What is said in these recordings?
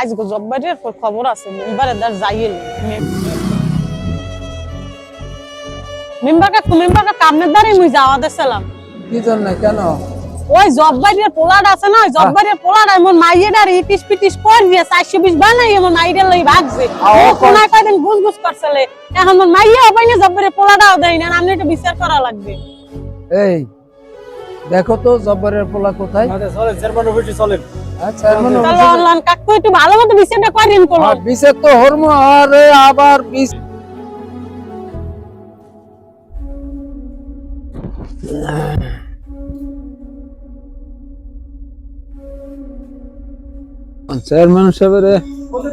আজ জব্বারের খবর আছে মেম্বার কাকু মেম্বার কাকু আপনার দ্বারে মুই যাওয়া দিছিলাম কি জন্য? কেন? ওই জব্বারের পোলাড আছে না ওই জব্বারের পোলাড এমন মাইয়েটার ইটিস পিটিস কর দিয়ে চারশো বিশ বানাই এমন মাইয়ের লই ভাগছে। আও, ও কোন- কোনায় কয়দিন গুছ গুছ করছিলে এখন মাইয়া হবে না জব্বারের পোলাটাও দেয় না আপনি একটু বিচার করা লাগবে। এই দেখো তো জব্বরের পোলা কোথায়? আচ্ছা তো হরমো আরে আবার বিষ চেয়ারম্যান সাহেবের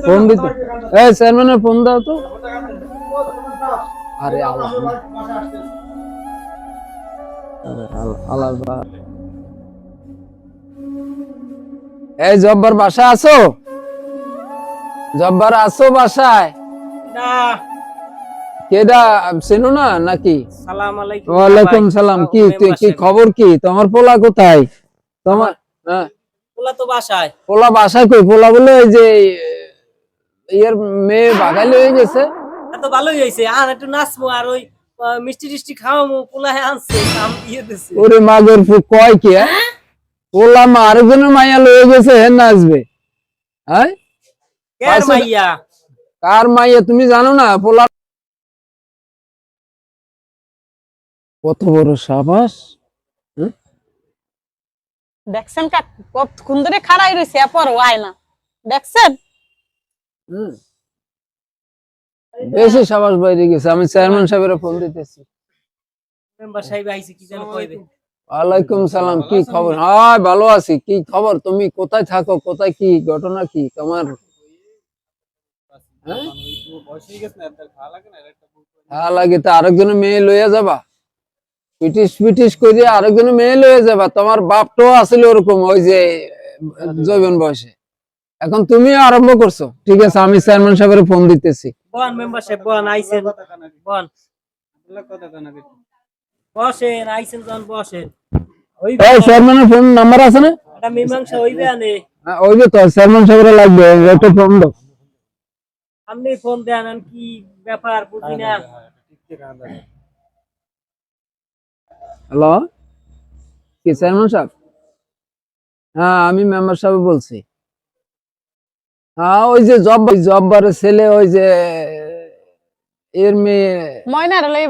ফোন দিতে এই চেয়ারম্যানের ফোন দাও তো। আরে আল্লাহ। এই জব্বার বাসায় আছো? জব্বার আছো বাসায়? না। কেডা চেনো না নাকি? সালাম আলাইকুম। ওয়ালাইকুম সালাম। কি কি- খবর কি? তোমার পোলা কোথায়? তোমার হ্যাঁ। পোলা তো বাসায়। পোলা বাসায় কই? পোলা বলে যে ইয়ের মেয়ে বাগাইলে হয়ে গেছে। এত ভালোই হয়েছে আর একটু নাচবো আর ওই মিষ্টি টিষ্টি খাওয়াবো পোলা আনছে আম দিয়ে দিছে। ওরে মাগর ফু কয় কি? হ্যাঁ? পোলা মা আরেকজনের মাইয়া লয়ে গেছে হে নাচবে হ্যাঁ? কের মাইয়া? কার মাইয়া তুমি জানো না? পোলা কত বড় সাবাস। দেখছেন কাক কতক্ষণ ধরে খাড়াই রয়েছে এরপর আয় না। দেখছেন? হুম। বেশি সাবাস বাইরে গেছে। আমি চেয়ারম্যান সাহেবের ফোন দিতেছি। মেম্বার সাহেব আইছে কি যেন কইবে। ওয়ালাইকুম সালাম কি খবর? হ্যাঁ ভালো আছি। কি খবর? তুমি কোথায় থাকো? কোথায় কি? ঘটনা কি? তোমার হ্যাঁ? লাগে তো আরেকজনের মেয়ে লইয়া যাবা। পিটিস পিটিস করে আরেকজনের মেয়ে লইয়া যাবা। তোমার বাপটাও আসলে ওরকম ওই যে জৈবন বয়সে। এখন তুমিও আরম্ভ করছ। ঠিক আছে আমি চেয়ারম্যান সাহেবের ফোন দিতেছি। বন মেম্বার সাহেব বন আইছেন বন বসেন আইছেন যখন বসেন। ওই চেয়ারম্যানের ফোন নাম্বার আছে না? একটা মীমাংসা হইবে আনে। হ্যাঁ, ওই যে তো চেয়ারম্যান সাহেবের লাগবে একটা ফোন দাও। আপনি ফোন দেন কি ব্যাপার বুঝি না। হ্যালো? কি চেয়ারম্যান সাহেব? হ্যাঁ আমি মেম্বার সাহেব বলছি। ওই যে জব জব্বারের ছেলে ওই যে এর মেয়ে। ময়নার লই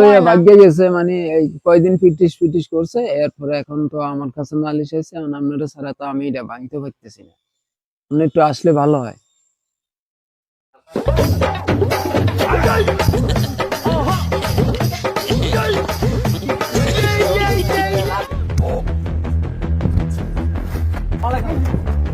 লইয়া ভাগ্যে গেছে মানে এই কয়দিন পিটিস পিটিস করছে এরপরে এখন তো আমার কাছে নালিশ হয়েছে আপনারা ছাড়া তো আমি এটা ভাঙতে পারতেছি না। আপনি একটু আসলে ভালো হয়।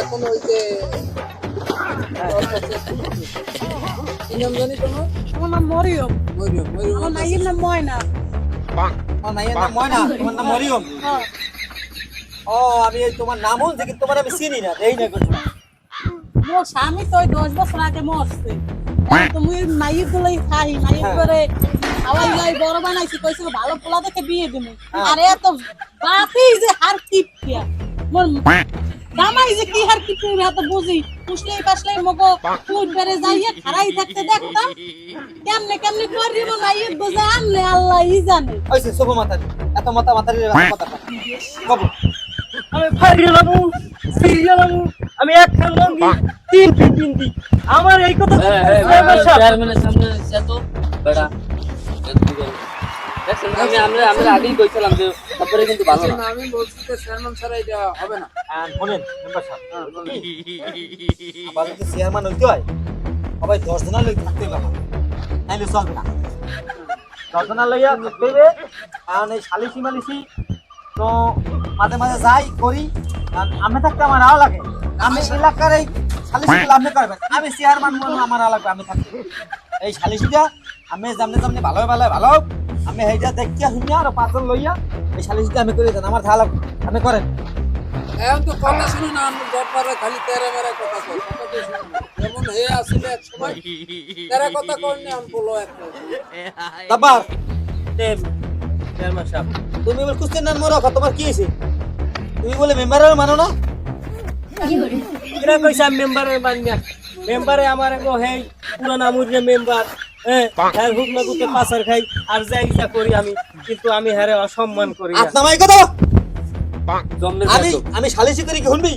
এখন ওই যে কি নাম জানি তোমার নাম মরিয়ম মরিয়ম মরিয়ম আমার মাইয়ের নাম ময়না আমার নাইয়ের নাম ময়না তোমার নাম মরিয়ম। ও আমি তোমার নাম বলছি কিন্তু তোমার আমি চিনি না দেই না কিছু মোর স্বামী তো ওই দশ বছর আগে মরছে এখন তো মুই গুলোই খাই মাইয়ের করে আবার ইয়াই বড় বানাইছি কইছিল ভালো পোলা দেখে বিয়ে দিমু। আর এত বাপি যে হার কিপিয়া মোর জামাই যে কি হার কিপি এত বুঝি? পুষলেই পাশলেই মগো ফুট বেড়ে যাইয়ে খারাই থাকতে দেখতাম। কেমনে কেমনে করিব মাইয়ের বোঝা আনলে আল্লাহ ই জানে। ওইছে শুভ মাথা এত মাথা মাথা কথা আমি ফাইরে লামু সিরিয়া লামু আমি এক খান লঙ্গি তিন ফিট আমার এই কথা চেয়ারম্যানের সামনে সে তো বেড়া। দেখছেন আমি আমরা আমরা আগেই কইছিলাম থাকতে হবে। নাইলে লইয়া থাকবে কারণ এই সালিসি তো মাঝে মাঝে যাই করি আমি থাকতে আমার আও লাগে আমি এলাকার এই সালিসি আপনি করবেন আমি চেয়ারম্যান মনে আমার আও লাগবে আমি থাকতে এই সালিসিটা আমি জামনে জামনে ভালো ভালো ভালো আমি সেইটা দেখিয়া শুনিয়া আর পাঁচজন লইয়া এই সালিসিটা আমি করে দেন আমার ধারা আপনি করেন। এখন তো কথা শুনি না আমি ব্যাপারে খালি তেরে মেরে কথা কই। কথা তো শুনি না। যেমন হে আসলে এক সময় তেরে কথা কই না আমি বলো একটা তারপর? চেয়ারম্যান সাহেব তুমি বলে কুস্তির নাম মরো তোমার কি হয়েছে? তুমি বলে মেম্বারের মানো না? কইছে আমি মেম্বারের মান্য মেম্বারে আমার গো হেই পুরানা মুরগে মেম্বার। হ্যাঁ হ্যাঁ হুক না গুতে পাসার খাই আর ইচ্ছা করি আমি কিন্তু আমি হ্যারে অসম্মান করি না। কথা আমি আমি সালিসি করি কি শুনবি?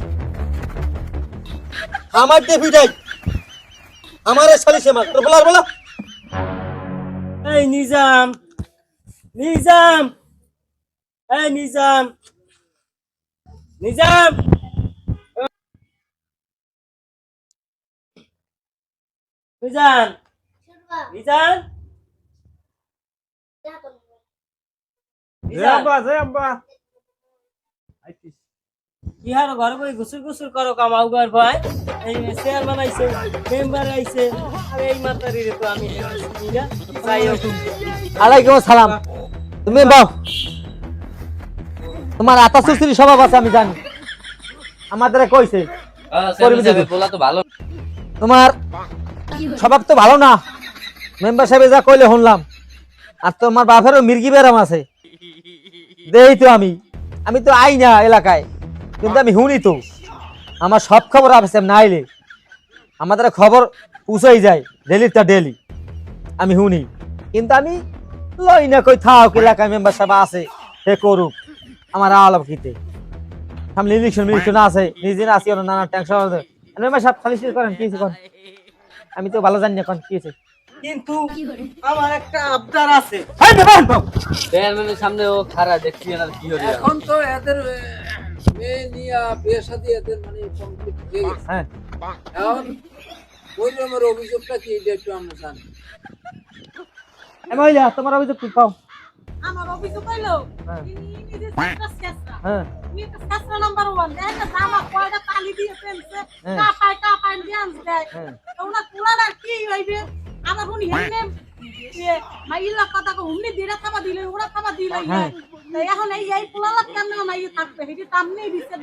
আমার ডেফি যাই আমার সালিসি মার। তোর বলার বলা। এই নিজাম নিজাম এই নিজাম নিজাম। নিজাম। কি হার ঘরে বই গুসুর গুসুর করো কামাও গর ভাই? এই চেয়ারম্যান আইছে মেম্বার আইছে। আর এই মাতারি রে তো আমি আলাইকুম সালাম তুমি বাও তোমার আতা সুশ্রী স্বভাব আছে আমি জানি। আমাদের কইছে তো ভালো। তোমার স্বভাব তো ভালো না? মেম্বার সাহেব যা কইলে শুনলাম। আর তোমার বাপেরও মির্গি বেরাম আছে। দেই তো আমি। আমি তো আই না এলাকায়। কিন্তু আমি শুনি তো। আমার সব খবর আছে না আইলে আমাদের খবর পৌঁছাই যায়, ডেলিটা ডেলি। আমি শুনি। কিন্তু আমি লই না কই থাক, এলাকায় মেম্বার সাহেব আছে, সে করুক। আমার আলাপ কিতে সামনে ইলেকশন মিলেকশন আছে, নিজে আসি নানা টেনশন মেম্বার সাহেব খালি করেন, কি করেন আমি তো ভালো জানি না কোন, কি হয়েছে? কিন্তু আমার একটা আবদার আছে। চেয়ারম্যানের সামনে ও খারা দেখছি না কি হলো। এখন তো এদের মেয়ে নিয়ে বিয়ে শাদী এদের মানে কমপ্লিট হয়ে গেছে। হ্যাঁ। এখন ওই রকমের অভিযোগটা কি এটা একটু আমরা জানি। তোমার অভিযোগ কি? পাও। আমার অভিযোগ হইল হ্যাঁ। হ্যাঁ। তুমি একটা নাম্বার ওয়ান একটা জামা কয়টা তালি দিয়ে ফেলছে হ্যাঁ। দেয় হ্যাঁ। তো ওনার পুরানা কি হইবে? আমার উনি হেনে মাইলা কথা কো উনি দিরা খাবা দিলে ওরা খাবা দিলে হ্যাঁ। এখন এই এই পুরালা কেন মাই থাকবে? হেডি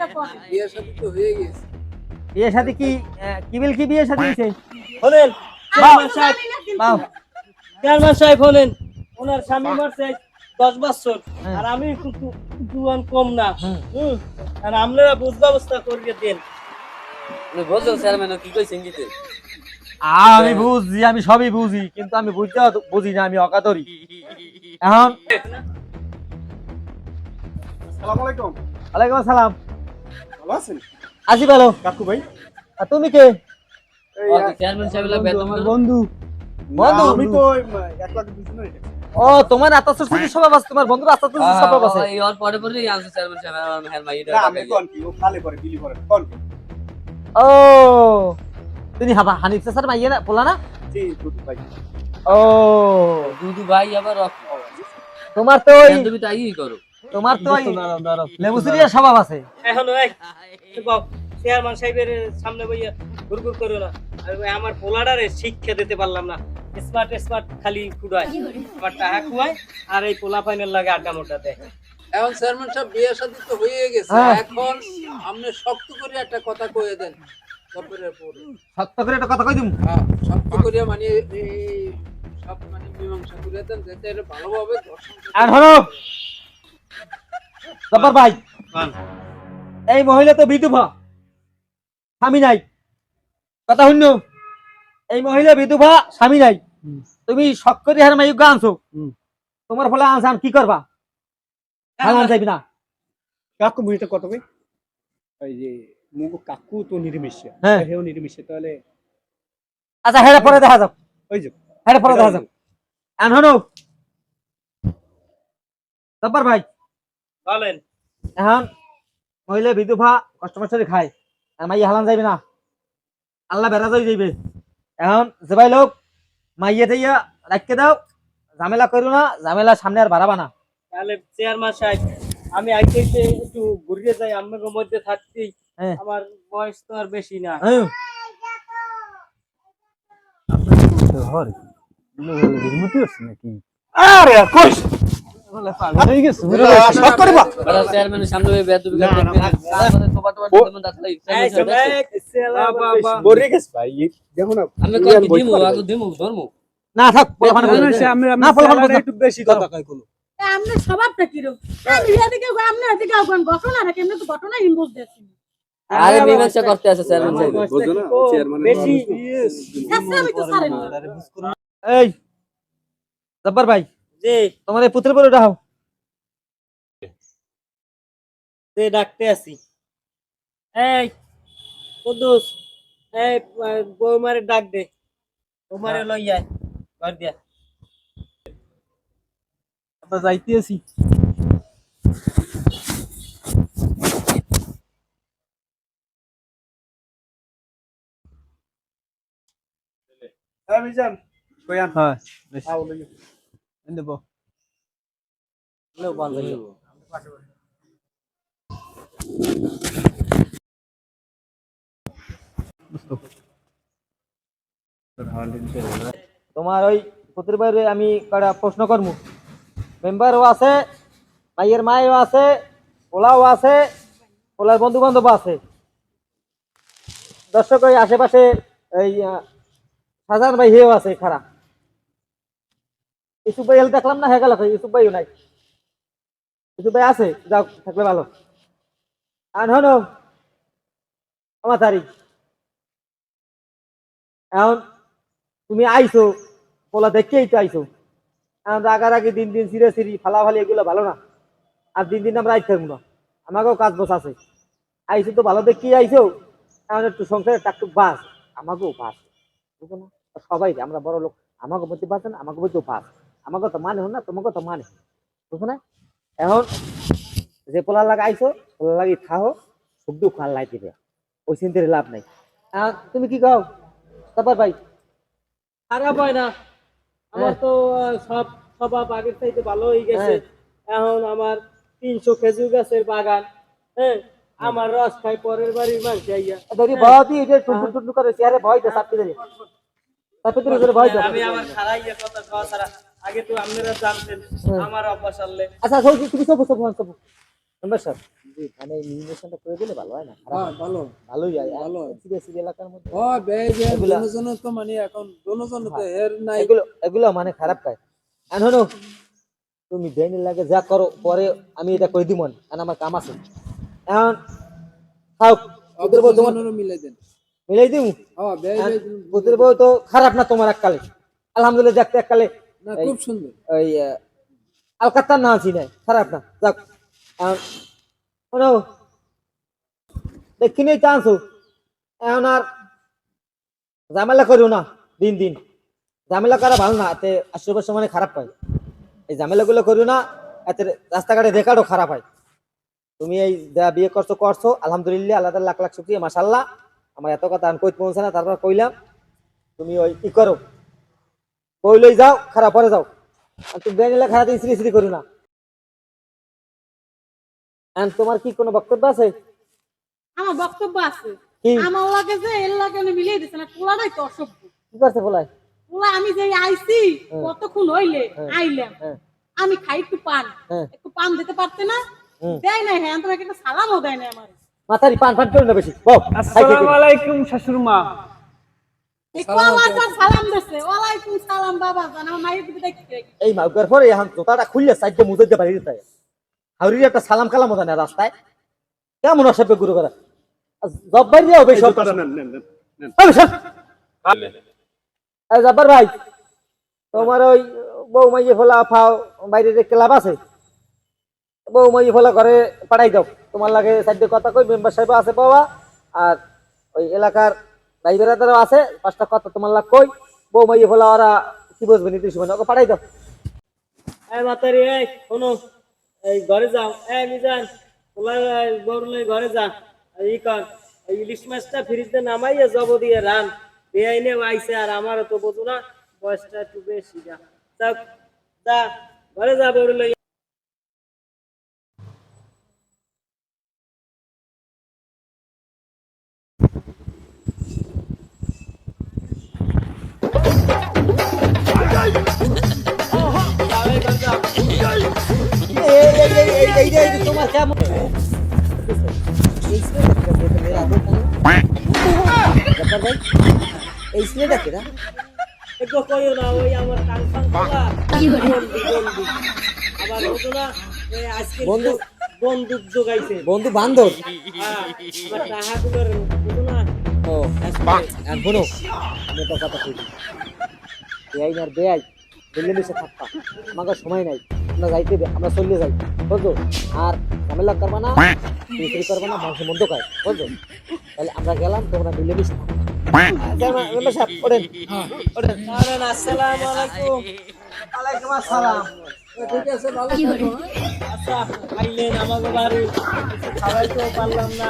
দেখো। বিয়ে শাদী তো হয়ে গেছে। সাথে কি আহ, কি হয়েছে? শোনেন চেয়ারম্যান সাহেব বাও চেয়ারম্যান সাহেব ওনার স্বামী মারছে দশ বছর। হ্যাঁ। আর আমি কিন্তু জুয়ান কম না। হুম। আর আপনারা বুঝ ব্যবস্থা করিয়ে দেন। বলছো চেয়ারম্যান কি কইছে ইঙ্গিতে? আমি বুঝি আমি সবই বুঝি কিন্তু আমি বুঝতে বুঝি না আমি অকাতরি। এখন? আলাইকুম। ওয়ালাইকুম আসসালাম। ভালো আছেন? আসি ভালো। কাকু ভাই? আর তুমি কে? বন্ধু বন্ধু। আমি তো এক লাখ এটা। ও তোমার আছে তোমার সুস্থির স্বভাব আছে। এই ওর পরে চেয়ারম্যান সাহেব হ্যাঁ মাইটা না, আমি কোন কি, ও খালে পরে, বিলি পরে, কোন ও তুমি হাবা হানিফ স্যার মাইয়া না বলা না? জি, দুধ ভাই। ও দুদু ভাই আবার রক- তোমার তো ওই তুমি তো আইই করো। তোমার তো ওই লেবুসুরিয়া স্বভাব আছে। এখন ওই চেয়ারম্যান সাহেবের সামনে বইয়া ঘুরঘুর করো না। আর ওই আমার পোলাডারে শিক্ষা দিতে পারলাম না। স্মার্ট স্মার্ট খালি কুড়ায়। আমার টাকা কুয়ায় আর এই পোলা ফাইনাল লাগে আড্ডা মোটা দেয়। এখন চেয়ারম্যান সাহেব বিয়ে শাদী তো হয়ে গেছে। হ্যাঁ। এখন আপনি শক্ত করে একটা কথা কয়ে দেন। সত্য করে একটা কথা কই দিম? হ্যাঁ, করে মানে এই সব মানে মীমাংসা করে দেন যাতে এটা ভালোভাবে আর হলো? জব্বার ভাই এই মহিলা তো বিধবা স্বামী নাই। কথা শুন এই মহিলা বিধবা স্বামী নাই। তুমি সক্করি হার মাইক আনছো। তোমার ফলে আনসান কি করবা? হালান যাইবি না। কত ভাই ওই যে মুগ কাকু তো নির্মিষে হ্যাঁ। হেও নির্মিষে তাহলে আচ্ছা হেরা পরে দেখা যাক। ওই যে। হেরা পরে দেখা হনো। জব্বার ভাই। বলেন এখন মহিলা বিধবা খায়। আর মাইয়া হালান যাইবে না। আল্লাহ বেড়া যাই যাইবে। এখন যেবাই লোক মাইয়া থাইয়া রাখতে দাও। ঝামেলা করো না ঝামেলা সামনে আর বাড়াবা না। তাহলে চেয়ারম্যান সাহেব আমি আইতে আইতে একটু ঘুরিয়ে যাই আপনাদের মধ্যে থাকতেই হ্যাঁ। আমার বয়স তো আর বেশি না। না থাক না পোলাপানে একটু বেশি কথা কয় কোনো। আপনার স্বভাবটা কীরকম? আমি এদিকে আপনি এদিকে আগুন ঘটনা তো ঘটনা ইম্পোজ দিয়েছি আরে মীমাংসা করতে আছে চেয়ারম্যান সাহেব? বেশি আমি তো এই জব্বার ভাই। যে তোমার এই পুত্রের পরে উঠাও। যে ডাকতে আছি। এই কুদ্দুস এই বৌমারে ডাক দে। বৌমারে লই আয় ঘর দিয়া আমরা যাইতে আছি আমি যান কয়ান হ্যাঁ আও লই দেব লো বন্ধ হইল। তোমার ওই পুত্রের বাইরে আমি কটা প্রশ্ন করব মেম্বারও আছে, ভাইয়ের মায়ও আছে, পোলাও আছে, পোলার বন্ধু বান্ধব আছে। দর্শক, ওই আশেপাশে এই সাজান ভাই হেও আছে খারাপ ইসুফ ভাই দেখলাম না, হয়ে গেল ইসুফ ভাইও নাই। ইসুফ ভাই আছে, যাও, থাকলে ভালো। আর হনো আমার তারিখ এখন, তুমি আইছো, পোলা দেখেই তো আইছো। রাগারাগি, দিন দিন সিরে সিরি ফালাফালি এগুলো ভালো না। আর দিন দিন আমরা আইতে থাকব না। আমাকেও কাজ বস আছে। আইছো তো ভালো দেখেই আইছো এখন একটু সংসারে টাকটুক বাস। আমাকেও বাস। বুঝো না? সবাই আমরা বড় লোক আমাকে বলতে পারছেন আমাকে বলতেও পাস আমাকে তো মানে হন না, তোমাকে তো মানে। বুঝো না? এখন যে পোলা লাগা আইছো পোলা লাগি খাও সুখ দুঃখ লাই দিবে। ওই চিন্তার লাভ নাই। তুমি কি কও? তারপর ভাই। খারাপ হয় না। আমার তো সব স্বভাব আগের চাইতে ভালো হয়ে গেছে। এখন আমার তিনশো খেজুর গাছের বাগান হ্যাঁ। আমার রস খাই পরের বাড়ির মানুষ আইয়া। ধরি ভয় দিয়ে যে টুনটুন টুনটুন করে চেয়ারে ভয় তো চাপতে ধরে। চাপতে ধরে ধরে ভয় তো আমি আমার খারাইয়া কথা ছাড়া আগে তো আপনারা জানতেন আমার অভ্যাস আনলে। আচ্ছা সব তুমি সব সব সব স্যার জি মানে নির্বাচনটা করে দিলে ভালো হয় না? না। ভালো। ভালোই হয়। ভালো সিরিয়াস এলাকার মধ্যে? এগুলা- দুজন তো মানে এখন তো এর নাই। এগুলো এগুলো মানে খারাপ কাজ। তুমি লাগে যা করো পরে আমি এটা দিব কারণ আমার কাম আছে। এখন খাও ওদের বউ তোমার মিলাই দেন। মিলাই ও বেজ ওদের বউ তো খারাপ না তোমার এককালে? আলহামদুলিল্লাহ দেখতে এককালে। না খুব সুন্দর। ওই আহ, আলকাত্তার না আছি নাই খারাপ না। যাক শোনো। দেখিনি চান্স এখন আর ঝামেলা করিও না, দিন দিন। ঝামেলা করা ভালো না, এতে আশেপাশে মানে খারাপ হয়। এই ঝামেলাগুলো করিও না, এতে রাস্তাঘাটে রেখারও খারাপ হয়। তুমি এই যা বিয়ে করছ করছ, আলহামদুলিল্লাহ, আল্লাহ লাখ লাখ শুক্রিয়া মাশাল্লাহ আমার এত কথা আমি কইতে পৌঁছে না, তারপর কইলাম, তুমি ওই কি করো। কইলই যাও, খারাপ পরে যাও। তুমি বেনিলে খারাপ শ্রী শ্রী করি না। And তোমার কি কোনো বক্তব্য আছে? আমার বক্তব্য আছে। কি? আমার লাগে যে এর লাগে আমি মিলিয়ে দিছে না পোলাটাই তো অসভ্য। কি করছে বলাই পোলা আমি যে আইছি কতক্ষণ হইলে আইলাম। হ্যাঁ। আমি খাই একটু পান। হ্যাঁ। একটু পান দিতে পারতে না। দেয় নাই হ্যাঁ তোমাকে একটা সালামও দেয় না আমার। মাথারি পান পান করো না বেশি। আসসালামু আলাইকুম শাশুড় মা এই কলাটা সালাম দিছে। ওয়ালাইকুম সালাম বাবা জান আমার মায়ের দেখতে। এই মাউকার পরে এখন জোতাটা খুললে সাইডে মুজে দিয়ে বাড়ি দিতে হাউরি একটা সালাম কালাম হতো না রাস্তায়। কেমন অসভ্য গুরু করা? জব্বার দিয়ে হবে সব জব্বার ভাই তোমার ওই বউ মাইয়ে ফোলা ফাও বাইরে যে ক্লাব আছে? বউ মাইয়ে ফোলা ঘরে পাঠাই দাও। তোমার লাগে সাইডে কথা কই মেম্বার সাহেব আছে বাবা আর ওই এলাকার ভাই বেড়াদারও আছে পাঁচটা কথা তোমার লাগ কই। বউ মাইয়ে ফোলা ওরা কি বুঝবে নীতি সুবান ওকে পাঠাই দাও। এই মাতারি এই শোনো। এই ঘরে যাও। এ মিজান পোলা গরুলে ঘরে যা। ই কর ইলিশ মাছটা ফ্রিজে নামাইয়া জব দিয়ে রান। বেআইনে আইছে আর আমারও তো বোঝো না, বয়সটা একটু বেশি যা। তা ঘরে যা বড় এই তোমার কেমন? কে কোন কে একটু কইও না ওই আমার কান আবার হতো না আজকে বন্ধু? বন্দুক জোগাইছে। বন্ধু বান্ধব হ্যাঁ, ও আর শোনো আমি তো কথা কই বেআই আর বেআই মিলে মিশে থাকবা। আমাকে সময় নাই। আমরা যাইতে দে, আমরা চলে যাই। বুঝছ? আর ঝামেলা করবা না বিক্রি করবা না মানুষের মন্দ খায়। বুঝছ? তাহলে আমরা গেলাম তোমরা মিলে মিশে থাকবা মেম্বার সাহেব ওঠেন। ওঠেন। কারণ আসসালামু আলাইকুম। ওয়ালাইকুম আসসালাম। ঠিক আছে ভালো থাকো। আচ্ছা বাড়ি। কিছু খাওয়াইতেও পারলাম না।